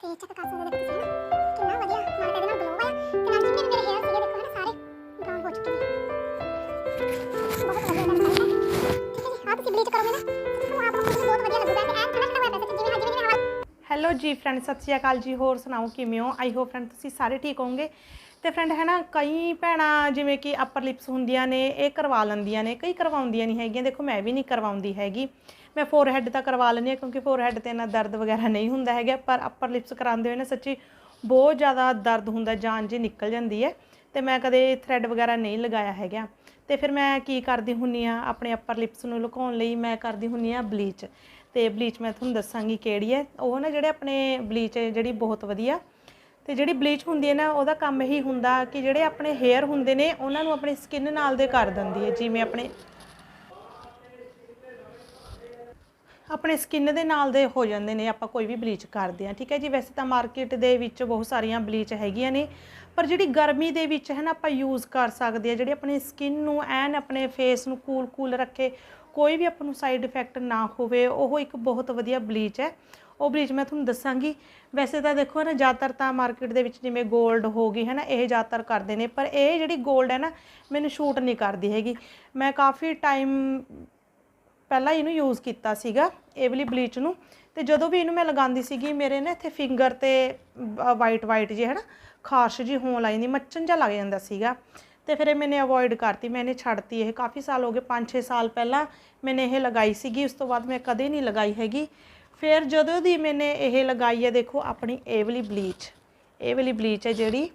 ਤੇ ਚੈੱਕ ਕਰ ਸਕਦੇ ਦੇਖੋ ਤੁਸੀਂ ਨਾ ਕਿੰਨਾ ਵਧੀਆ ਨਾਲ ਇਹਦੇ ਨਾਲ ਗਲੋ ਆ ਤੇ ਨਾਲ ਜਿੰਨੇ ਵੀ ਮੇਰੇ ਹੇਅਰ ਸੀਗੇ ਦੇਖੋ ਨਾ ਸਾਰੇ ਬਰਾਊਨ ਹੋ ਚੁੱਕੇ ਨੇ ਬਹੁਤ ਵਧੀਆ ਲੱਗਦਾ ਹੈ ਠੀਕ ਹੈ ਜੀ ਆ ਤੁਸੀਂ ਬਲੀਚ ਕਰੋਗੇ ਨਾ ਤੁਹਾਨੂੰ ਆਪ ਨੂੰ ਬਹੁਤ ਵਧੀਆ ਲੱਗੂਗਾ ਤੇ ਐਨ ਠੰਡਾ ਠੰਡਾ ਹੋਇਆ ਜਿਵੇਂ ਜਿਵੇਂ ਜਿਵੇਂ ਹੈਲੋ ਜੀ ਫਰੈਂਡ ਸਤਿ ਸ਼੍ਰੀ ਅਕਾਲ ਜੀ। ਹੋਰ ਸੁਣਾਓ, ਕਿਵੇਂ ਹੋ? ਆਈ ਹੋਪ ਫਰੈਂਡ ਤੁਸੀਂ ਸਾਰੇ ਠੀਕ ਹੋਵੋਗੇ। ਤੇ ਫਰੈਂਡ ਹੈ ਨਾ, ਕਈ ਭੈਣਾਂ ਜਿਵੇਂ ਕਿ ਅਪਰ ਲਿਪਸ ਹੁੰਦੀਆਂ ਨੇ, ਇਹ ਕਰਵਾ ਲੈਂਦੀਆਂ ਨੇ, ਕਈ ਕਰਵਾਉਂਦੀਆਂ ਨਹੀਂ ਹੈਗੀਆਂ। ਦੇਖੋ, ਮੈਂ ਵੀ ਨਹੀਂ ਕਰਵਾਉਂਦੀ ਹੈਗੀ। ਮੈਂ ਫੋਰਹੈੱਡ ਤਾਂ ਕਰਵਾ ਲੈਂਦੀ ਹਾਂ, ਕਿਉਂਕਿ ਫੋਰਹੈੱਡ ਤੇ ਇੰਨਾ ਦਰਦ ਵਗੈਰਾ ਨਹੀਂ ਹੁੰਦਾ ਹੈਗਾ, ਪਰ ਅਪਰ ਲਿਪਸ ਕਰਾਉਂਦੇ ਹੋਏ ਨਾ ਸੱਚੀ ਬਹੁਤ ਜ਼ਿਆਦਾ ਦਰਦ ਹੁੰਦਾ, ਜਾਨ ਜੀ ਨਿਕਲ ਜਾਂਦੀ ਹੈ। ਤੇ ਮੈਂ ਕਦੇ ਥ੍ਰੈਡ ਵਗੈਰਾ ਨਹੀਂ ਲਗਾਇਆ ਹੈਗਾ। ਤੇ ਫਿਰ ਮੈਂ ਕੀ ਕਰਦੀ ਹੁੰਨੀ ਆ ਆਪਣੇ ਅਪਰ ਲਿਪਸ ਨੂੰ ਲੁਕਾਉਣ ਲਈ ਮੈਂ ਕਰਦੀ ਹੁੰਨੀ ਆ ਬਲੀਚ ਤੇ ਬਲੀਚ ਮੈਂ ਤੁਹਾਨੂੰ ਦੱਸਾਂਗੀ ਕਿਹੜੀ ਹੈ। ਉਹ ਨਾ ਜਿਹੜੇ ਆਪਣੇ ਬਲੀਚ ਹੈ, ਜਿਹੜੀ ਬਹੁਤ ਵਧੀਆ ਤੇ ਜਿਹੜੀ ਬਲੀਚ ਹੁੰਦੀ ਹੈ ਨਾ, ਉਹਦਾ ਕੰਮ ਇਹੀ ਹੁੰਦਾ ਕਿ ਜਿਹੜੇ ਆਪਣੇ ਹੇਅਰ ਹੁੰਦੇ ਨੇ, ਉਹਨਾਂ ਨੂੰ ਆਪਣੀ ਸਕਿਨ ਨਾਲ ਦੇ ਕਰ ਦਿੰਦੀ ਹੈ, ਜਿਵੇਂ ਆਪਣੇ ਆਪਣੇ ਸਕਿਨ ਦੇ ਨਾਲ ਦੇ ਹੋ ਜਾਂਦੇ ਨੇ, ਆਪਾਂ ਕੋਈ ਵੀ ਬਲੀਚ ਕਰਦੇ ਆ ਠੀਕ ਹੈ ਜੀ? ਵੈਸੇ ਤਾਂ ਮਾਰਕੀਟ ਦੇ ਵਿੱਚ ਬਹੁਤ ਸਾਰੀਆਂ ਬਲੀਚ ਹੈਗੀਆਂ ਨੇ, ਪਰ ਜਿਹੜੀ ਗਰਮੀ ਦੇ ਵਿੱਚ ਹੈ ਨਾ, ਆਪਾਂ ਯੂਜ਼ ਕਰ ਸਕਦੇ ਆ ਜਿਹੜੀ ਆਪਣੀ ਸਕਿਨ ਨੂੰ ਐਨ ਆਪਣੇ ਫੇਸ ਨੂੰ ਕੂਲ ਕੂਲ ਰੱਖੇ ਕੋਈ ਵੀ ਆਪਾਂ ਨੂੰ ਸਾਈਡ ਇਫੈਕਟ ਨਾ ਹੋਵੇ, ਉਹ ਇੱਕ ਬਹੁਤ ਵਧੀਆ ਬਲੀਚ ਹੈ। ਉਹ ਬਲੀਚ ਮੈਂ ਤੁਹਾਨੂੰ ਦੱਸਾਂਗੀ। ਵੈਸੇ ਤਾਂ ਦੇਖੋ ਨਾ, ਜ਼ਿਆਦਾਤਰ ਤਾਂ ਮਾਰਕੀਟ ਦੇ ਵਿੱਚ ਜਿਵੇਂ 골ਡ ਹੋ ਗਈ ਹੈ ਨਾ ਇਹ ਜ਼ਿਆਦਾਤਰ ਕਰਦੇ ਨੇ, ਪਰ ਇਹ ਜਿਹੜੀ 골ਡ ਹੈ ਨਾ, ਮੈਨੂੰ ਸ਼ੂਟ ਨਹੀਂ ਕਰਦੀ ਹੈਗੀ। ਮੈਂ ਕਾਫੀ ਟਾਈਮ ਪਹਿਲਾਂ ਇਹਨੂੰ ਯੂਜ਼ ਕੀਤਾ ਸੀਗਾ, ਇਹ ਵਾਲੀ ਬਲੀਚ ਨੂੰ। ਤੇ ਜਦੋਂ ਵੀ ਇਹਨੂੰ ਮੈਂ ਲਗਾਉਂਦੀ ਸੀਗੀ, ਮੇਰੇ ਨਾ ਇੱਥੇ ਫਿੰਗਰ ਤੇ ਵਾਈਟ ਵਾਈਟ ਜੇ ਹੈ ਨਾ ਖਾਰਸ਼ ਜੀ ਹੋਣ ਲੱਗ ਜਾਂਦੀ, ਮੱਚਣ ਜਿਹਾ ਲੱਗ ਜਾਂਦਾ ਸੀਗਾ। ਤੇ ਫਿਰ ਇਹ ਮੈਨੇ ਅਵੋਇਡ ਕਰਤੀ, ਮੈਨੇ ਛੱਡਤੀ ਇਹ। ਕਾਫੀ ਸਾਲ ਹੋ ਗਏ 5-6 ਸਾਲ ਪਹਿਲਾਂ ਮੈਨੇ ਇਹ ਲਗਾਈ ਸੀਗੀ, ਉਸ ਤੋਂ ਬਾਅਦ ਮੈਂ ਕਦੇ ਨਹੀਂ ਲਗਾਈ ਹੈਗੀ। ਫਿਰ ਜਦੋਂ ਦੀ ਮੈਨੇ ਇਹ ਲਗਾਈ ਹੈ, ਦੇਖੋ ਆਪਣੀ ਇਹ ਵਾਲੀ ਬਲੀਚ ਇਹ ਵਾਲੀ ਬਲੀਚ ਹੈ ਜਿਹੜੀ,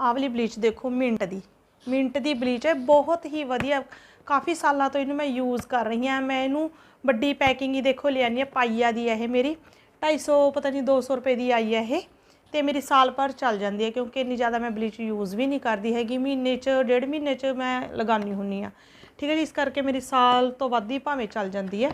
ਆਹ ਵਾਲੀ ਬਲੀਚ ਦੇਖੋ ਮਿੰਟ ਦੀ ਮਿੰਟ ਦੀ ਬਲੀਚ ਹੈ, ਬਹੁਤ ਹੀ ਵਧੀਆ। ਕਾਫੀ ਸਾਲਾਂ ਤੋਂ ਇਹਨੂੰ ਮੈਂ ਯੂਜ਼ ਕਰ ਰਹੀ ਹਾਂ, ਮੈਂ ਇਹਨੂੰ ਵੱਡੀ ਪੈਕਿੰਗ ਹੀ ਦੇਖੋ ਲਿਆਨੀ ਹੈ, ਪਾਈਆ ਦੀ ਹੈ ਇਹ ਮੇਰੀ। 250 ਪਤਾ ਨਹੀਂ 200 ਰੁਪਏ ਦੀ ਆਈ ਹੈ ਇਹ। ਤੇ ਮੇਰੀ ਸਾਲ ਭਰ ਚੱਲ ਜਾਂਦੀ ਹੈ ਕਿਉਂਕਿ ਇੰਨੀ ਜ਼ਿਆਦਾ ਮੈਂ ਬਲੀਚ ਯੂਜ਼ ਵੀ ਨਹੀਂ ਕਰਦੀ ਹੈਗੀ। ਮਹੀਨੇ 'ਚ, ਡੇਢ ਮਹੀਨੇ 'ਚ ਮੈਂ ਲਗਾਉਣੀ ਹੁੰਨੀ ਆ ਠੀਕ ਹੈ ਜੀ, ਇਸ ਕਰਕੇ ਮੇਰੀ ਸਾਲ ਤੋਂ ਵੱਧ ਹੀ ਭਾਵੇਂ ਚੱਲ ਜਾਂਦੀ ਹੈ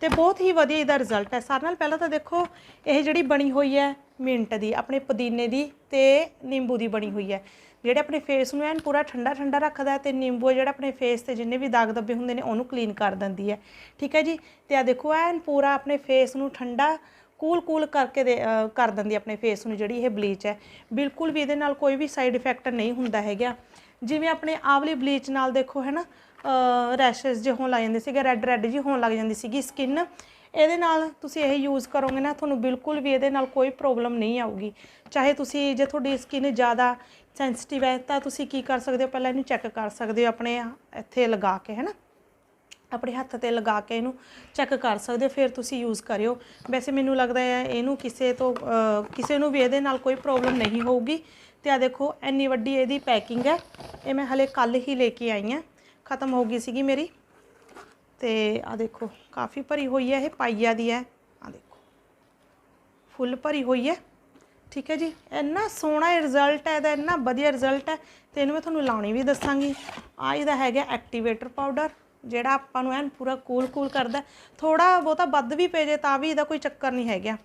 ਤੇ ਬਹੁਤ ਹੀ ਵਧੀਆ ਇਹਦਾ ਰਿਜ਼ਲਟ ਹੈ। ਸਾਰਿਆਂ ਨਾਲ ਪਹਿਲਾਂ ਤਾਂ ਦੇਖੋ, ਇਹ ਜਿਹੜੀ ਬਣੀ ਹੋਈ ਹੈ ਮਿੰਟ ਦੀ, ਆਪਣੇ ਪੁਦੀਨੇ ਦੀ ਤੇ ਨਿੰਬੂ ਦੀ ਬਣੀ ਹੋਈ ਹੈ। ਜਿਹੜੇ ਆਪਣੇ ਫੇਸ ਨੂੰ ਐਨ ਪੂਰਾ ਠੰਡਾ ਠੰਡਾ ਰੱਖਦਾ ਹੈ ਤੇ ਨਿੰਬੂ ਜਿਹੜਾ ਆਪਣੇ ਫੇਸ ਤੇ ਜਿੰਨੇ ਵੀ ਦਾਗ ਦੱਬੇ ਹੁੰਦੇ ਨੇ ਉਹਨੂੰ ਕਲੀਨ ਕਰ ਦਿੰਦੀ ਹੈ। ਠੀਕ ਹੈ ਜੀ, ਤੇ ਆ ਦੇਖੋ, ਐਨ ਪੂਰਾ ਆਪਣੇ ਫੇਸ ਨੂੰ ਠੰਡਾ ਕੂਲ ਕੂਲ ਕਰਕੇ ਦੇ ਕਰ ਦਿੰਦੀ ਆਪਣੇ ਫੇਸ ਨੂੰ ਜਿਹੜੀ ਇਹ ਬਲੀਚ ਹੈ। ਬਿਲਕੁਲ ਵੀ ਇਹਦੇ ਨਾਲ ਕੋਈ ਵੀ ਸਾਈਡ ਇਫੈਕਟ ਨਹੀਂ ਹੁੰਦਾ ਹੈਗਾ। ਜਿਵੇਂ ਆਪਣੇ ਆਵਲੀ ਬਲੀਚ ਨਾਲ ਦੇਖੋ ਹੈ ਨਾ ਰੈਸ਼ਸ ਜਿਹੇ ਹੋਣ ਲੱਗ ਜਾਂਦੇ ਸੀਗੇ ਰੈੱਡ ਰੈੱਡ ਜਿਹੀ ਹੋਣ ਲੱਗ ਜਾਂਦੀ ਸੀਗੀ ਸਕਿਨ ਇਹਦੇ ਨਾਲ ਤੁਸੀਂ ਇਹ ਯੂਜ਼ ਕਰੋਗੇ ਨਾ, ਤੁਹਾਨੂੰ ਬਿਲਕੁਲ ਵੀ ਇਹਦੇ ਨਾਲ ਕੋਈ ਪ੍ਰੋਬਲਮ ਨਹੀਂ ਆਊਗੀ। ਚਾਹੇ ਤੁਸੀਂ ਜੇ ਤੁਹਾਡੀ ਸਕਿਨ ਜ਼ਿਆਦਾ ਸੈਂਸਿਟਿਵ ਹੈ, ਤਾਂ ਤੁਸੀਂ ਕੀ ਕਰ ਸਕਦੇ ਹੋ? ਪਹਿਲਾਂ ਇਹਨੂੰ ਚੈੱਕ ਕਰ ਸਕਦੇ ਹੋ ਆਪਣੇ, ਇੱਥੇ ਲਗਾ ਕੇ ਹੈ ਨਾ ਆਪਣੇ ਹੱਥ ਤੇ ਲਗਾ ਕੇ ਇਹਨੂੰ ਚੈੱਕ ਕਰ ਸਕਦੇ ਹੋ, ਫਿਰ ਤੁਸੀਂ ਯੂਜ਼ ਕਰਿਓ। ਵੈਸੇ ਮੈਨੂੰ ਲੱਗਦਾ ਹੈ ਇਹਨੂੰ ਕਿਸੇ ਤੋਂ ਕਿਸੇ ਨੂੰ ਵੀ ਇਹਦੇ ਨਾਲ ਕੋਈ ਪ੍ਰੋਬਲਮ ਨਹੀਂ ਹੋਊਗੀ। ਤੇ ਆ ਦੇਖੋ, ਇੰਨੀ ਵੱਡੀ ਇਹਦੀ ਪੈਕਿੰਗ ਹੈ। ਇਹ ਮੈਂ ਹਲੇ ਕੱਲ ਹੀ ਲੈ ਕੇ ਆਈ ਹਾਂ। ਖਤਮ ਹੋ ਗਈ ਸੀਗੀ ਮੇਰੀ। ਤੇ ਆ ਦੇਖੋ, ਕਾਫੀ ਭਰੀ ਹੋਈ ਹੈ, ਇਹ ਪਾਈਆ ਦੀ ਹੈ। ਆ ਦੇਖੋ, ਫੁੱਲ ਭਰੀ ਹੋਈ ਹੈ। ਠੀਕ ਹੈ ਜੀ? ਇੰਨਾ ਸੋਹਣਾ ਰਿਜ਼ਲਟ ਹੈ, ਇਹਦਾ ਇੰਨਾ ਵਧੀਆ ਰਿਜ਼ਲਟ ਹੈ। ਤੇ ਇਹਨੂੰ ਮੈਂ ਤੁਹਾਨੂੰ ਲਾਉਣੀ ਵੀ ਦੱਸਾਂਗੀ। ਆ ਇਹਦਾ ਹੈਗਾ ਐਕਟੀਵੇਟਰ ਪਾਊਡਰ ਜਿਹੜਾ ਆਪਾਂ ਨੂੰ ਐਨ ਪੂਰਾ ਕੂਲ ਕੂਲ ਕਰਦਾ ਥੋੜਾ ਬਹੁਤਾ ਵੱਧ ਵੀ ਪੈ ਜੇ ਤਾਂ ਵੀ ਇਹਦਾ ਕੋਈ ਚੱਕਰ ਨਹੀਂ ਹੈਗਾ।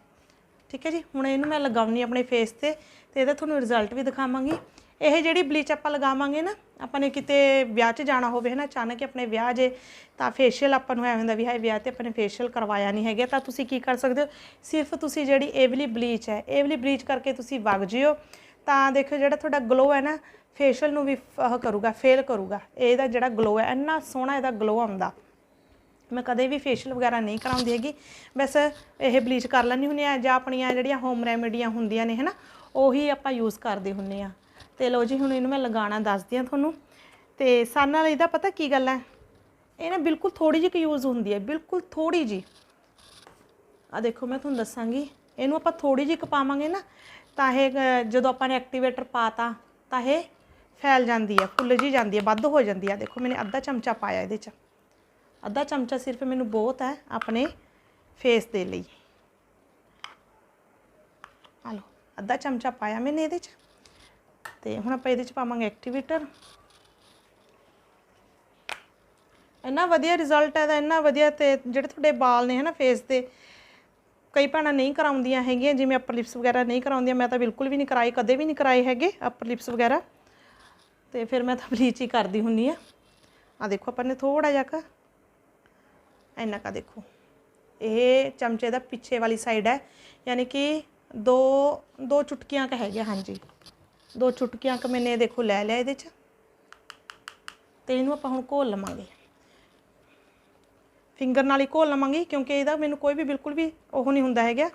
ਠੀਕ ਹੈ ਜੀ? ਹੁਣ ਇਹਨੂੰ ਮੈਂ ਲਗਾਉਣੀ ਆਪਣੇ ਫੇਸ ਤੇ ਤੇ ਇਹਦਾ ਤੁਹਾਨੂੰ ਰਿਜ਼ਲਟ ਵੀ ਦਿਖਾਵਾਂਗੀ। ਇਹ ਜਿਹੜੀ ਬਲੀਚ ਆਪਾਂ ਲਗਾਵਾਂਗੇ ਨਾ, ਆਪਾਂ ਨੇ ਕਿਤੇ ਵਿਆਹ 'ਚ ਜਾਣਾ ਹੋਵੇ ਹੈ ਨਾ ਅਚਾਨਕ ਆਪਣੇ ਵਿਆਹ ਜੇ, ਤਾਂ ਫੇਸ਼ੀਅਲ ਆਪਾਂ ਨੂੰ ਐ ਹੁੰਦਾ ਵੀ ਹਾਏ, ਵਿਆਹ ਤੇ ਆਪਾਂ ਨੇ ਫੇਸ਼ੀਅਲ ਕਰਵਾਇਆ ਨਹੀਂ ਹੈਗਾ, ਤਾਂ ਤੁਸੀਂ ਕੀ ਕਰ ਸਕਦੇ ਹੋ? ਸਿਰਫ ਤੁਸੀਂ ਜਿਹੜੀ ਏਵਲੀ ਬਲੀਚ ਹੈ ਏਵਲੀ ਬਲੀਚ ਕਰਕੇ ਤੁਸੀਂ ਵਗ ਜਿਓ। ਤਾਂ ਦੇਖੋ ਜਿਹੜਾ ਤੁਹਾਡਾ ਗਲੋ ਹੈ ਨਾ ਫੇਸ਼ੀਅਲ ਨੂੰ ਵੀ ਉਹ ਕਰੂਗਾ ਫੇਲ ਕਰੂਗਾ। ਇਹਦਾ ਜਿਹੜਾ ਗਲੋ ਹੈ, ਇੰਨਾ ਸੋਹਣਾ ਇਹਦਾ ਗਲੋ ਆਉਂਦਾ। ਮੈਂ ਕਦੇ ਵੀ ਫੇਸ਼ੀਅਲ ਵਗੈਰਾ ਨਹੀਂ ਕਰਾਉਂਦੀ ਹੈਗੀ। ਬਸ ਇਹ ਬਲੀਚ ਕਰ ਲੈਣੀ ਹੁੰਦੀ ਆ ਜਾਂ ਆਪਣੀਆਂ ਜਿਹੜੀਆਂ ਹੋਮ ਰੈਮੇਡੀਆਂ ਹੁੰਦੀਆਂ ਨੇ, ਹਨਾ, ਉਹੀ ਆਪਾਂ ਯੂਜ਼ ਕਰਦੇ ਹੁੰਨੇ ਆ ਤੇ ਲਓ ਜੀ, ਹੁਣ ਇਹਨੂੰ ਮੈਂ ਲਗਾਉਣਾ ਦੱਸਦੀ ਆ ਤੁਹਾਨੂੰ। ਤੇ ਸਾਡੇ ਨਾਲ ਇਹਦਾ ਪਤਾ ਕੀ ਗੱਲ ਹੈ? ਇਹ ਨਾ ਬਿਲਕੁਲ ਥੋੜੀ ਜਿਹੀ ਯੂਜ਼ ਹੁੰਦੀ ਹੈ, ਬਿਲਕੁਲ ਥੋੜੀ ਜੀ ਆ ਦੇਖੋ, ਮੈਂ ਤੁਹਾਨੂੰ ਦੱਸਾਂਗੀ। ਇਹਨੂੰ ਆਪਾਂ ਥੋੜੀ ਜਿਹੀ ਪਾਵਾਂਗੇ ਨਾ ਤਾਂ ਇਹ ਜਦੋਂ ਆਪਾਂ ਨੇ ਐਕਟੀਵੇਟਰ ਪਾਤਾ, ਤਾਂ ਇਹ ਫੈਲ ਜਾਂਦੀ ਹੈ, ਫੁੱਲ ਜੀ ਜਾਂਦੀ ਹੈ, ਵੱਧ ਹੋ ਜਾਂਦੀ ਹੈ। ਦੇਖੋ, ਮੈਨੇ ਅੱਧਾ ਚਮਚਾ ਪਾਇਆ ਇਹਦੇ 'ਚ। ਅੱਧਾ ਚਮਚਾ ਸਿਰਫ ਮੈਨੂੰ ਬਹੁਤ ਹੈ ਆਪਣੇ ਫੇਸ ਦੇ ਲਈ। ਆ ਲਓ, ਅੱਧਾ ਚਮਚਾ ਪਾਇਆ ਮੈਨੇ ਇਹਦੇ 'ਚ। ਤੇ ਹੁਣ ਆਪਾਂ ਇਹਦੇ 'ਚ ਪਾਵਾਂਗੇ ਐਕਟੀਵੇਟਰ ਇੰਨਾ ਵਧੀਆ ਰਿਜ਼ਲਟ ਹੈ ਇਹਦਾ ਇੰਨਾ ਵਧੀਆ ਤੇ ਜਿਹੜੇ ਤੁਹਾਡੇ ਵਾਲ ਨੇ ਹਨਾ ਫੇਸ ਤੇ ਕਈ ਭੈਣਾਂ ਨਹੀਂ ਕਰਾਉਂਦੀਆਂ ਹੈਗੀਆਂ, ਜਿਵੇਂ ਅਪਰ ਲਿਪਸ ਵਗੈਰਾ ਨਹੀਂ ਕਰਾਉਂਦੀਆਂ, ਮੈਂ ਤਾਂ ਬਿਲਕੁਲ ਵੀ ਨਹੀਂ ਕਰਾਈ ਕਦੇ ਵੀ ਨਹੀਂ ਕਰਾਏ ਹੈਗੇ ਅਪਰ ਲਿਪਸ ਵਗੈਰਾ। ਤੇ ਫਿਰ ਮੈਂ ਤਾਂ ਬਲੀਚ ਹੀ ਕਰਦੀ ਹੁੰਨੀ ਆ। ਆ ਦੇਖੋ ਆਪਾਂ ਨੇ ਥੋੜਾ ਜਿਹਾ ਕੁ, ਇੰਨਾ ਕਾ ਦੇਖੋ। ਇਹ ਚਮਚੇ ਦਾ ਪਿੱਛੇ ਵਾਲੀ ਸਾਈਡ ਹੈ, ਯਾਨੀ ਕਿ ਦੋ ਦੋ ਚੁਟਕੀਆਂ ਕ ਹੈਗੇ ਹਾਂਜੀ। ਦੋ ਚੁਟਕੀਆਂ ਕ ਮੈਨੇ ਦੇਖੋ ਲੈ ਲਿਆ ਇਹਦੇ ਚ। ਤੇ ਇਹਨੂੰ ਆਪਾਂ ਹੁਣ ਘੋਲ ਲਵਾਂਗੇ। ਫਿੰਗਰ ਨਾਲ ਹੀ ਘੋਲ ਲਵਾਂਗੀ, ਕਿਉਂਕਿ ਇਹਦਾ ਮੈਨੂੰ ਕੋਈ ਵੀ ਬਿਲਕੁਲ ਵੀ ਉਹ ਨਹੀਂ ਹੁੰਦਾ ਹੈਗਾ।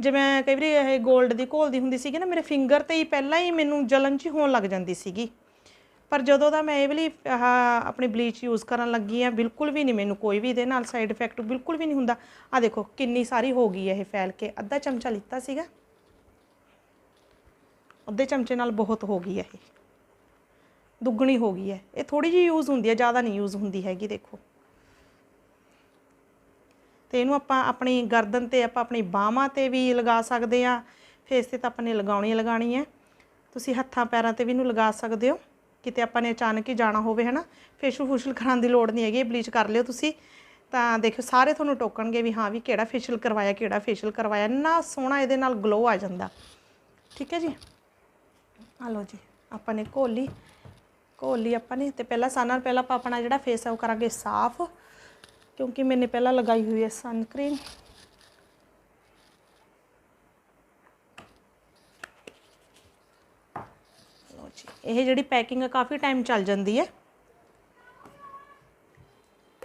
ਜੇ ਮੈਂ ਕਈ ਵਾਰੀ ਇਹ 골ਡ ਦੀ ਘੋਲਦੀ ਹੁੰਦੀ ਸੀਗੀ ਨਾ, ਮੇਰੇ ਫਿੰਗਰ ਤੇ ਹੀ ਪਹਿਲਾਂ ਹੀ ਮੈਨੂੰ ਜਲਨ ਚ ਹੋਣ ਲੱਗ ਜਾਂਦੀ ਸੀਗੀ। ਪਰ ਜਦੋਂ ਦਾ ਮੈਂ ਇਹ ਵਾਲੀ, ਆਹ ਆਪਣੀ ਬਲੀਚ ਯੂਜ਼ ਕਰਨ ਲੱਗੀ ਆ ਬਿਲਕੁਲ ਵੀ ਨਹੀਂ ਮੈਨੂੰ ਕੋਈ ਵੀ ਇਹਦੇ ਨਾਲ ਸਾਈਡ ਇਫੈਕਟ ਬਿਲਕੁਲ ਵੀ ਨਹੀਂ ਹੁੰਦਾ। ਆ ਦੇਖੋ, ਕਿੰਨੀ ਸਾਰੀ ਹੋ ਗਈ ਹੈ ਇਹ ਫੈਲ ਕੇ। ਅੱਧਾ ਚਮਚਾ ਲਿੱਤਾ ਸੀਗਾ। ਅੱਧੇ ਚਮਚੇ ਨਾਲ ਬਹੁਤ ਹੋ ਗਈ ਹੈ ਇਹ। ਦੁੱਗਣੀ ਹੋ ਗਈ ਹੈ। ਇਹ ਥੋੜੀ ਜਿਹੀ ਯੂਜ਼ ਹੁੰਦੀ ਹੈ, ਜ਼ਿਆਦਾ ਨਹੀਂ ਯੂਜ਼ ਹੁੰਦੀ ਹੈਗੀ, ਦੇਖੋ। ਤੇ ਇਹਨੂੰ ਆਪਾਂ ਆਪਣੀ ਗਰਦਨ ਤੇ ਆਪਾਂ ਆਪਣੀ ਬਾਹਾਂ ਤੇ ਵੀ ਲਗਾ ਸਕਦੇ ਆ ਫੇਸ ਤੇ ਤਾਂ ਆਪਾਂ ਨੇ ਲਗਾਉਣੀ ਹੀ ਲਗਾਉਣੀ ਹੈ। ਤੁਸੀਂ ਹੱਥਾਂ ਪੈਰਾਂ ਤੇ ਵੀ ਇਹਨੂੰ ਲਗਾ ਸਕਦੇ ਹੋ। ਕਿਤੇ ਆਪਾਂ ਨੇ ਅਚਾਨਕ ਹੀ ਜਾਣਾ ਹੋਵੇ, ਹਨਾ? ਫੇਸ਼ਲ ਫੂਸ਼ਲ ਕਰਾਉਣ ਦੀ ਲੋੜ ਨਹੀਂ ਹੈਗੀ ਬਲੀਚ ਕਰ ਲਿਓ ਤੁਸੀਂ। ਤਾਂ ਦੇਖੋ ਸਾਰੇ ਤੁਹਾਨੂੰ ਟੋਕਣਗੇ ਵੀ ਹਾਂ ਵੀ ਕਿਹੜਾ ਫੇਸ਼ੀਅਲ ਕਰਵਾਇਆ, ਕਿਹੜਾ ਫੇਸ਼ੀਅਲ ਕਰਵਾਇਆ। ਨਾ ਸੋਹਣਾ ਇਹਦੇ ਨਾਲ ਗਲੋ ਆ ਜਾਂਦਾ। ਠੀਕ ਹੈ ਜੀ? ਆ ਲਓ ਜੀ, ਆਪਾਂ ਨੇ ਘੋਲੀ ਘੋਲੀ ਆਪਾਂ ਨੇ ਤੇ ਪਹਿਲਾਂ ਸਾਰਿਆਂ ਨਾਲ ਪਹਿਲਾਂ ਆਪਾਂ ਆਪਣਾ ਜਿਹੜਾ ਫੇਸ ਹੈ ਉਹ ਕਰਾਂਗੇ ਸਾਫ਼। ਕਿਉਂਕਿ ਮੈਨੇ ਪਹਿਲਾਂ ਲਗਾਈ ਹੋਈ ਹੈ ਸਨ ਕਰੀਮ ਲਓ ਜੀ ਇਹ ਜਿਹੜੀ ਪੈਕਿੰਗ ਹੈ ਕਾਫੀ ਟਾਈਮ ਚੱਲ ਜਾਂਦੀ ਹੈ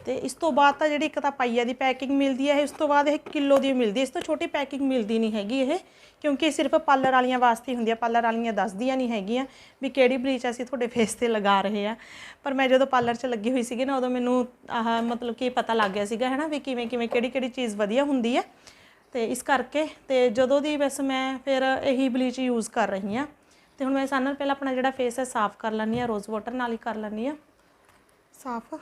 ਤੇ ਇਸ ਤੋਂ ਬਾਅਦ ਤਾਂ ਜਿਹੜੀ ਇੱਕ ਤਾਂ ਪਾਈਆ ਦੀ ਪੈਕਿੰਗ ਮਿਲਦੀ ਹੈ, ਇਸ ਤੋਂ ਬਾਅਦ ਇਹ ਕਿਲੋ ਦੀ ਮਿਲਦੀ ਹੈ। ਇਸ ਤੋਂ ਛੋਟੀ ਪੈਕਿੰਗ ਮਿਲਦੀ ਨਹੀਂ ਹੈਗੀ ਇਹ, ਕਿਉਂਕਿ ਇਹ ਸਿਰਫ ਪਾਰਲਰ ਵਾਲੀਆਂ ਵਾਸਤੇ ਹੀ ਹੁੰਦੀ ਹੈ, ਪਾਰਲਰ ਵਾਲੀਆਂ ਦੱਸਦੀਆਂ ਨਹੀਂ ਹੈਗੀਆਂ ਵੀ ਕਿਹੜੀ ਬਲੀਚ ਅਸੀਂ ਤੁਹਾਡੇ ਫੇਸ ਤੇ ਲਗਾ ਰਹੇ ਆ ਪਰ ਮੈਂ ਜਦੋਂ ਪਾਰਲਰ 'ਚ ਲੱਗੀ ਹੋਈ ਸੀਗੀ ਨਾ, ਉਦੋਂ ਮੈਨੂੰ ਆਹ ਮਤਲਬ ਕਿ ਪਤਾ ਲੱਗ ਗਿਆ ਸੀਗਾ, ਹੈਨਾ, ਵੀ ਕਿਵੇਂ ਕਿਵੇਂ, ਕਿਹੜੀ ਕਿਹੜੀ ਚੀਜ਼ ਵਧੀਆ ਹੁੰਦੀ ਹੈ। ਤੇ ਇਸ ਕਰਕੇ, ਤੇ ਜਦੋਂ ਦੀ ਬਸ ਮੈਂ ਫਿਰ ਇਹੀ ਬਲੀਚ ਯੂਜ਼ ਕਰ ਰਹੀ ਹਾਂ। ਤੇ ਹੁਣ ਮੈਂ ਸਾਰਿਆਂ ਨਾਲ ਪਹਿਲਾਂ ਆਪਣਾ ਜਿਹੜਾ ਫੇਸ ਹੈ, ਸਾਫ਼ ਕਰ ਲੈਂਦੀ ਹਾਂ ਰੋਜ਼ ਵਾਟਰ ਨਾਲ ਹੀ ਕਰ ਲੈਂਦੀ ਹਾਂ। ਸਾਫ਼?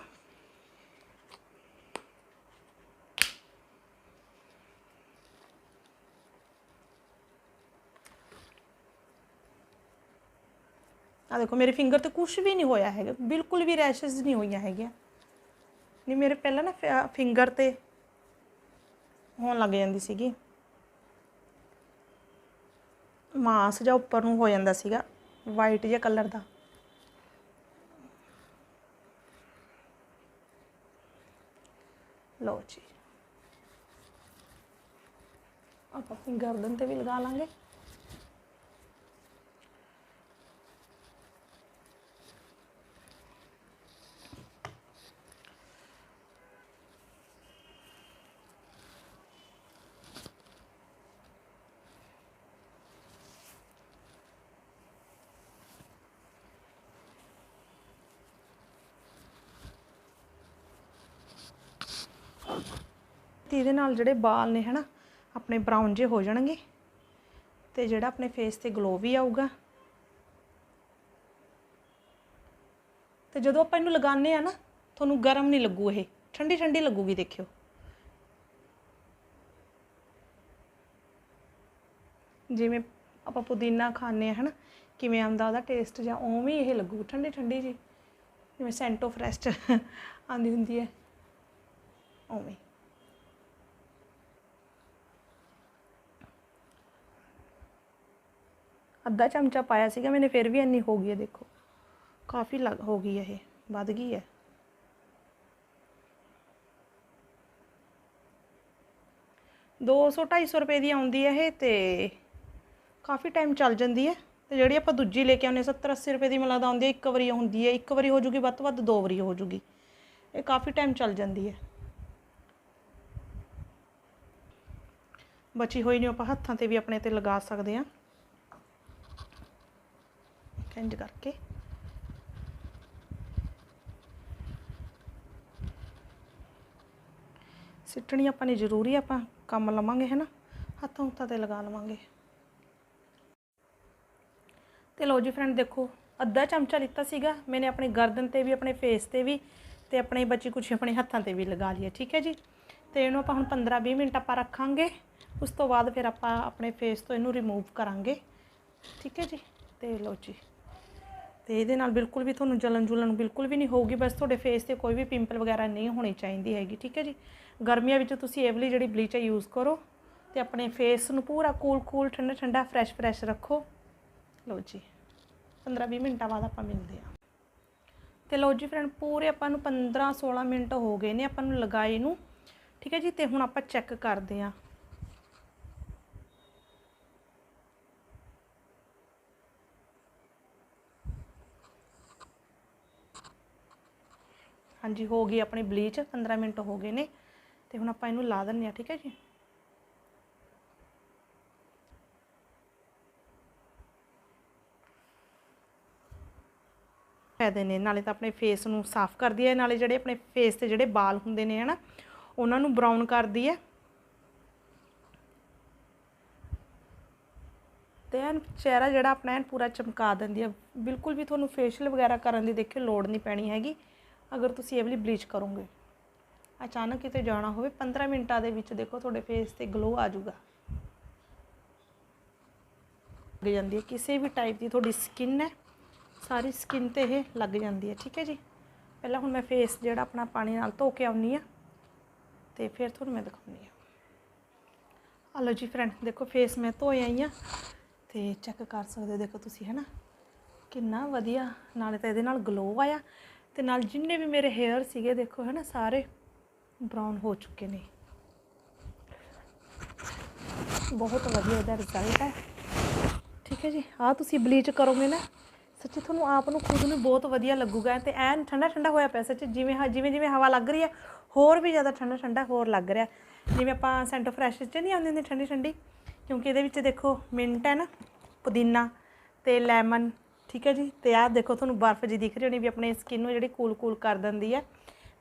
ਆ ਦੇਖੋ, ਮੇਰੇ ਫਿੰਗਰ ਤੇ ਕੁਝ ਵੀ ਨਹੀਂ ਹੋਇਆ ਹੈਗਾ। ਬਿਲਕੁਲ ਵੀ ਰੈਸ਼ਸ ਨਹੀਂ ਹੋਈਆਂ ਹੈਗੀਆਂ। ਨਹੀਂ, ਮੇਰੇ ਪਹਿਲਾਂ ਨਾ ਫਿੰਗਰ ਤੇ ਹੋਣ ਲੱਗ ਜਾਂਦੀ ਸੀਗੀ। ਮਾਸ ਜਾਂ ਉੱਪਰ ਨੂੰ ਹੋ ਜਾਂਦਾ ਸੀਗਾ ਵਾਈਟ ਜਿਹਾ ਕਲਰ ਦਾ। ਲਓ ਜੀ। ਆਪਾਂ ਆਪਣੀ ਗਰਦਨ ਤੇ ਵੀ ਲਗਾ ਲਾਂਗੇ। ਤੇ ਇਹਦੇ ਨਾਲ ਜਿਹੜੇ ਵਾਲ ਨੇ ਹਨਾ, ਆਪਣੇ ਬਰਾਊਨ ਜੇ ਹੋ ਜਾਣਗੇ। ਤੇ ਜਿਹੜਾ ਆਪਣੇ ਫੇਸ ਤੇ ਗਲੋ ਵੀ ਆਊਗਾ। ਤੇ ਜਦੋਂ ਆਪਾਂ ਇਹਨੂੰ ਲਗਾਉਂਦੇ ਆ ਨਾ, ਤੁਹਾਨੂੰ ਗਰਮ ਨਹੀਂ ਲੱਗੂ ਇਹ, ਠੰਡੀ ਠੰਡੀ ਲੱਗੂਗੀ ਦੇਖਿਓ। ਜਿਵੇਂ ਆਪਾਂ ਪੁਦੀਨਾ ਖਾਂਦੇ ਆ ਹਨਾ, ਕਿਵੇਂ ਆਉਂਦਾ ਉਹਦਾ ਟੇਸਟ ਜਾਂ ਉਵੇਂ ਹੀ ਇਹ ਲੱਗੂ, ਠੰਡੀ ਠੰਡੀ ਜੀ ਜਿਵੇਂ ਸੈਂਟੋ ਫਰੈਸਟ ਆਉਂਦੀ ਹੁੰਦੀ ਹੈ, ਉਵੇਂ। ਅੱਧਾ ਚਮਚਾ ਪਾਇਆ ਸੀਗਾ, ਮੈਨੇ ਫਿਰ ਵੀ ਇੰਨੀ ਹੋ ਗਈ ਹੈ, ਦੇਖੋ। ਕਾਫੀ ਲੱਗ, ਹੋ ਗਈ ਹੈ ਇਹ, ਵੱਧ ਗਈ ਹੈ। ਦੋ ਸੌ, ਢਾਈ ਸੌ ਰੁਪਏ ਦੀ ਆਉਂਦੀ ਹੈ ਇਹ ਤੇ ਕਾਫੀ ਟਾਈਮ ਚੱਲ ਜਾਂਦੀ ਹੈ। ਤੇ ਜਿਹੜੀ ਆਪਾਂ ਦੂਜੀ ਲੈ ਕੇ ਆਉਂਦੇ 70 80 ਰੁਪਏ ਦੀ ਮੈਨੂੰ ਲੱਗਦਾ ਆਉਂਦੀ ਹੈ, ਇੱਕ ਵਾਰੀ ਹੁੰਦੀ ਹੈ, ਇੱਕ ਵਾਰੀ ਹੋ ਜੂਗੀ, ਵੱਧ ਤੋਂ ਵੱਧ ਦੋ ਵਾਰੀ ਹੋ ਜੂਗੀ। ਇਹ ਕਾਫੀ ਟਾਈਮ ਚੱਲ ਜਾਂਦੀ ਹੈ। ਬਚੀ ਹੋਈ ਨੂੰ ਆਪਾਂ ਹੱਥਾਂ ਤੇ ਵੀ ਆਪਣੇ ਤੇ ਲਗਾ ਸਕਦੇ ਹਾਂ। ਇੰਜ ਕਰਕੇ। ਸਿੱਟਣੀ ਆਪਾਂ ਨੇ ਜ਼ਰੂਰੀ ਆਪਾਂ ਕੰਮ ਲਵਾਂਗੇ ਹੈ ਨਾ ਹੱਥਾਂ ਹੁੱਥਾਂ ਤੇ ਲਗਾ ਲਵਾਂਗੇ। ਤੇ ਲਓ ਜੀ ਫਰੈਂਡ ਦੇਖੋ, ਅੱਧਾ ਚਮਚਾ ਲਿੱਤਾ ਸੀਗਾ। ਮੈਨੇ ਆਪਣੀ ਗਰਦਨ ਤੇ ਵੀ, ਆਪਣੇ ਫੇਸ ਤੇ ਵੀ ਤੇ ਆਪਣੇ ਬੱਚੀ ਕੁਛ ਆਪਣੇ ਹੱਥਾਂ ਤੇ ਵੀ ਲਗਾ ਲਿਆ ਠੀਕ ਹੈ ਜੀ? ਤੇ ਇਹਨੂੰ ਆਪਾਂ ਹੁਣ 15-20 ਮਿੰਟ ਆਪਾਂ ਰੱਖਾਂਗੇ। ਉਸ ਤੋਂ ਬਾਅਦ ਫਿਰ ਆਪਾਂ ਆਪਣੇ ਫੇਸ ਤੋਂ ਇਹਨੂੰ ਰਿਮੂਵ ਕਰਾਂਗੇ, ਠੀਕ ਹੈ ਜੀ? ਤੇ ਲਓ ਜੀ। ਤੇ ਇਹਦੇ ਨਾਲ ਬਿਲਕੁਲ ਵੀ ਤੁਹਾਨੂੰ ਜਲਨ ਜੁਲਨ ਬਿਲਕੁਲ ਵੀ ਨਹੀਂ ਹੋਊਗੀ, ਬਸ ਤੁਹਾਡੇ ਫੇਸ ਤੇ ਕੋਈ ਵੀ ਪਿੰਪਲ ਵਗੈਰਾ ਨਹੀਂ ਹੋਣੀ ਚਾਹੀਦੀ ਹੈਗੀ, ਠੀਕ ਹੈ ਜੀ? ਗਰਮੀਆਂ ਵਿੱਚ ਤੁਸੀਂ ਇਹ ਵਾਲੀ ਜਿਹੜੀ ਬਲੀਚ ਹੈ ਯੂਜ਼ ਕਰੋ ਤੇ ਆਪਣੇ ਫੇਸ ਨੂੰ ਪੂਰਾ ਕੂਲ ਕੂਲ ਠੰਡਾ ਠੰਡਾ ਫਰੈਸ਼ ਫਰੈਸ਼ ਰੱਖੋ। ਲਓ ਜੀ 15-20 ਮਿੰਟਾਂ ਬਾਅਦ ਆਪਾਂ ਮਿਲਦੇ ਹਾਂ। ਤੇ ਲਓ ਜੀ ਫਰੈਂਡ ਪੂਰੇ ਆਪਾਂ ਨੂੰ 15-16 ਮਿੰਟ ਹੋ ਗਏ ਨੇ ਆਪਾਂ ਨੂੰ ਲਗਾਏ ਨੂੰ, ਠੀਕ ਹੈ ਜੀ? ਤੇ ਹੁਣ ਆਪਾਂ ਚੈੱਕ ਕਰਦੇ ਹਾਂ। ਹਾਂਜੀ, ਹੋ ਗਈ ਆਪਣੀ ਬਲੀਚ 15 ਮਿੰਟ ਹੋ ਗਏ ਨੇ। ਤੇ ਹੁਣ ਆਪਾਂ ਇਹਨੂੰ ਲਾ ਦਿੰਨੇ ਆ ਠੀਕ ਹੈ ਜੀ? ਫਾਇਦੇ ਨੇ, ਨਾਲੇ ਤਾਂ ਆਪਣੇ ਫੇਸ ਨੂੰ ਸਾਫ਼ ਕਰਦੀ ਹੈ। ਨਾਲੇ ਜਿਹੜੇ ਆਪਣੇ ਫੇਸ ਤੇ ਜਿਹੜੇ ਵਾਲ ਹੁੰਦੇ ਨੇ, ਹਨਾ, ਉਹਨਾਂ ਨੂੰ ਬਰਾਊਨ ਕਰਦੀ ਹੈ। ਤੇ ਐਨ ਚਿਹਰਾ ਜਿਹੜਾ ਆਪਣਾ ਐਨ ਪੂਰਾ ਚਮਕਾ ਦਿੰਦੀ ਹੈ। ਬਿਲਕੁਲ ਵੀ ਤੁਹਾਨੂੰ ਫੇਸ਼ੀਅਲ ਵਗੈਰਾ ਕਰਨ ਦੀ ਦੇਖਿਓ ਲੋੜ ਨਹੀਂ ਪੈਣੀ ਹੈਗੀ। ਅਗਰ ਤੁਸੀਂ ਇਹ ਵਾਲੀ ਬਲੀਚ ਕਰੋਗੇ, ਅਚਾਨਕ ਕਿਤੇ ਜਾਣਾ ਹੋਵੇ 15 ਮਿੰਟਾਂ ਦੇ ਵਿੱਚ ਦੇਖੋ ਤੁਹਾਡੇ ਫੇਸ ਤੇ ਗਲੋ ਆ ਜਾਊਗਾ। ਲੱਗ ਜਾਂਦੀ ਹੈ, ਕਿਸੇ ਵੀ ਟਾਈਪ ਦੀ ਤੁਹਾਡੀ ਸਕਿਨ ਹੈ, ਸਾਰੀ ਸਕਿਨ ਤੇ ਇਹ ਲੱਗ ਜਾਂਦੀ ਹੈ, ਠੀਕ ਹੈ ਜੀ? ਪਹਿਲਾਂ ਹੁਣ ਮੈਂ ਫੇਸ ਜਿਹੜਾ ਆਪਣਾ ਪਾਣੀ ਨਾਲ ਧੋ ਕੇ ਆਉਣੀ ਆ ਤੇ ਫਿਰ ਤੁਹਾਨੂੰ ਮੈਂ ਦਿਖਾਉਣੀ ਆ ਆ ਲਓ ਜੀ ਫਰੈਂਡ ਦੇਖੋ ਫੇਸ ਮੈਂ ਧੋਏ ਆਈ ਆ ਤੇ ਚੈੱਕ ਕਰ ਸਕਦੇ ਹੋ, ਦੇਖੋ ਤੁਸੀਂ ਹੈ ਨਾ ਕਿੰਨਾ ਵਧੀਆ, ਨਾਲੇ ਤਾਂ ਇਹਦੇ ਨਾਲ ਗਲੋ ਆਇਆ। ਤੇ ਨਾਲ ਜਿੰਨੇ ਵੀ ਮੇਰੇ ਹੇਅਰ ਸੀਗੇ, ਦੇਖੋ ਹੈ ਨਾ ਸਾਰੇ ਬਰਾਊਨ ਹੋ ਚੁੱਕੇ ਨੇ। ਬਹੁਤ ਵਧੀਆ ਇਹਦਾ ਰਿਜ਼ਲਟ ਹੈ। ਠੀਕ ਹੈ ਜੀ ਆ ਤੁਸੀਂ ਬਲੀਚ ਕਰੋਗੇ ਨਾ, ਸੱਚੀ ਤੁਹਾਨੂੰ ਆਪ ਨੂੰ ਖੁਦ ਨੂੰ ਬਹੁਤ ਵਧੀਆ ਲੱਗੂਗਾ। ਤੇ ਐਨ ਠੰਡਾ ਠੰਡਾ ਹੋਇਆ ਪਿਆ ਸੱਚੀ, ਜਿਵੇਂ ਹ- ਜਿਵੇਂ ਜਿਵੇਂ ਹਵਾ ਲੱਗ ਰਹੀ ਹੈ, ਹੋਰ ਵੀ ਜ਼ਿਆਦਾ ਠੰਡਾ ਠੰਡਾ ਹੋਰ ਲੱਗ ਰਿਹਾ। ਜਿਵੇਂ ਆਪਾਂ ਸੈਂਟਰ ਫਰੈਸ਼ 'ਚ ਨਹੀਂ ਆਉਂਦੀ ਹੁੰਦੀ ਠੰਡੀ ਠੰਡੀ ਕਿਉਂਕਿ ਇਹਦੇ ਵਿੱਚ ਦੇਖੋ ਮਿੰਟ ਹੈ ਨਾ, ਪੁਦੀਨਾ ਤੇ ਲੈਮਨ ਠੀਕ ਹੈ ਜੀ? ਤੇ ਆਹ ਦੇਖੋ ਤੁਹਾਨੂੰ ਬਰਫ਼ ਜੀ ਦਿਖ ਰਹੀ ਹੋਣੀ ਵੀ ਆਪਣੇ ਸਕਿਨ ਨੂੰ ਜਿਹੜੀ ਕੂਲ ਕੂਲ ਕਰ ਦਿੰਦੀ ਹੈ।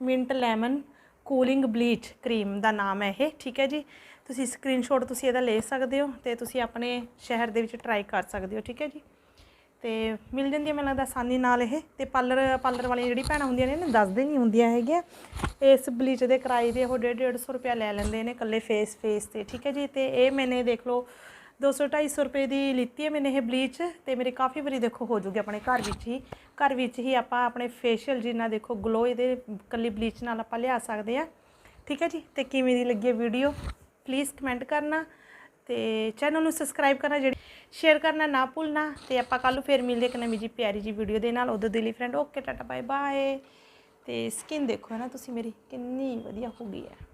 Mint lemon cooling bleach cream ਦਾ ਨਾਮ ਹੈ ਇਹ, ਠੀਕ ਹੈ ਜੀ? ਤੁਸੀਂ ਸਕਰੀਨਸ਼ਾਟ ਤੁਸੀਂ ਇਹਦਾ ਲੈ ਸਕਦੇ ਹੋ ਤੇ ਤੁਸੀਂ ਆਪਣੇ ਸ਼ਹਿਰ ਦੇ ਵਿੱਚ ਟਰਾਈ ਕਰ ਸਕਦੇ ਹੋ, ਠੀਕ ਹੈ ਜੀ? ਤੇ ਮਿਲ ਜਾਂਦੀ ਹੈ ਮੈਨੂੰ ਲੱਗਦਾ ਆਸਾਨੀ ਨਾਲ ਇਹ। ਤੇ ਪਾਰਲਰ ਪਾਰਲਰ ਵਾਲੀਆਂ ਜਿਹੜੀ ਭੈਣਾਂ ਹੁੰਦੀਆਂ ਨੇ ਨਾ, ਦੱਸਦੇ ਨਹੀਂ ਹੁੰਦੀਆਂ ਹੈਗੀਆਂ। ਇਸ ਬਲੀਚ ਦੇ ਕਿਰਾਏ ਦੇ ਉਹ 1.5 150 ਰੁਪਿਆ ਲੈ ਲੈਂਦੇ ਨੇ ਇਕੱਲੇ ਫੇਸ ਫੇਸ ਤੇ, ਠੀਕ ਹੈ ਜੀ? ਤੇ ਇਹ ਮੈਨੇ ਦੇਖ ਲਓ 200 250 ਰੁਪਏ ਦੀ ਲਿੱਤੀ ਹੈ ਮੈਨੇ ਇਹ ਬਲੀਚ ਤੇ ਮੇਰੇ ਕਾਫੀ ਵਾਰੀ ਦੇਖੋ ਹੋ ਜੂਗੀ ਆਪਣੇ ਘਰ ਵਿੱਚ ਹੀ। ਘਰ ਵਿੱਚ ਹੀ ਆਪਾਂ ਆਪਣੇ ਫੇਸ਼ੀਅਲ ਜਿੰਨਾ ਦੇਖੋ ਗਲੋ ਇਹਦੇ ਕੱਲੀ ਬਲੀਚ ਨਾਲ ਆਪਾਂ ਲਿਆ ਸਕਦੇ ਆ ਠੀਕ ਹੈ ਜੀ? ਤੇ ਕਿਵੇਂ ਦੀ ਲੱਗੀ ਹੈ ਵੀਡੀਓ ਪਲੀਜ਼ ਕਮੈਂਟ ਕਰਨਾ ਤੇ ਚੈਨਲ ਨੂੰ ਸਬਸਕ੍ਰਾਈਬ ਕਰਨਾ ਜਿਹੜੀ ਸ਼ੇਅਰ ਕਰਨਾ ਨਾ ਭੁੱਲਣਾ ਤੇ ਆਪਾਂ ਕੱਲ ਨੂੰ ਫੇਰ ਮਿਲਦੇ ਇੱਕ ਨਵੀਂ ਜੀ ਪਿਆਰੀ ਜੀ ਵੀਡੀਓ ਦੇ ਨਾਲ। ਉਦੋਂ ਦੇ ਲਈ friend okay tata bye bye ਤੇ ਸਕਿਨ ਦੇਖੋ ਹੈ ਨਾ ਤੁਸੀਂ ਮੇਰੀ ਕਿੰਨੀ ਵਧੀਆ ਹੋ ਗਈ ਹੈ।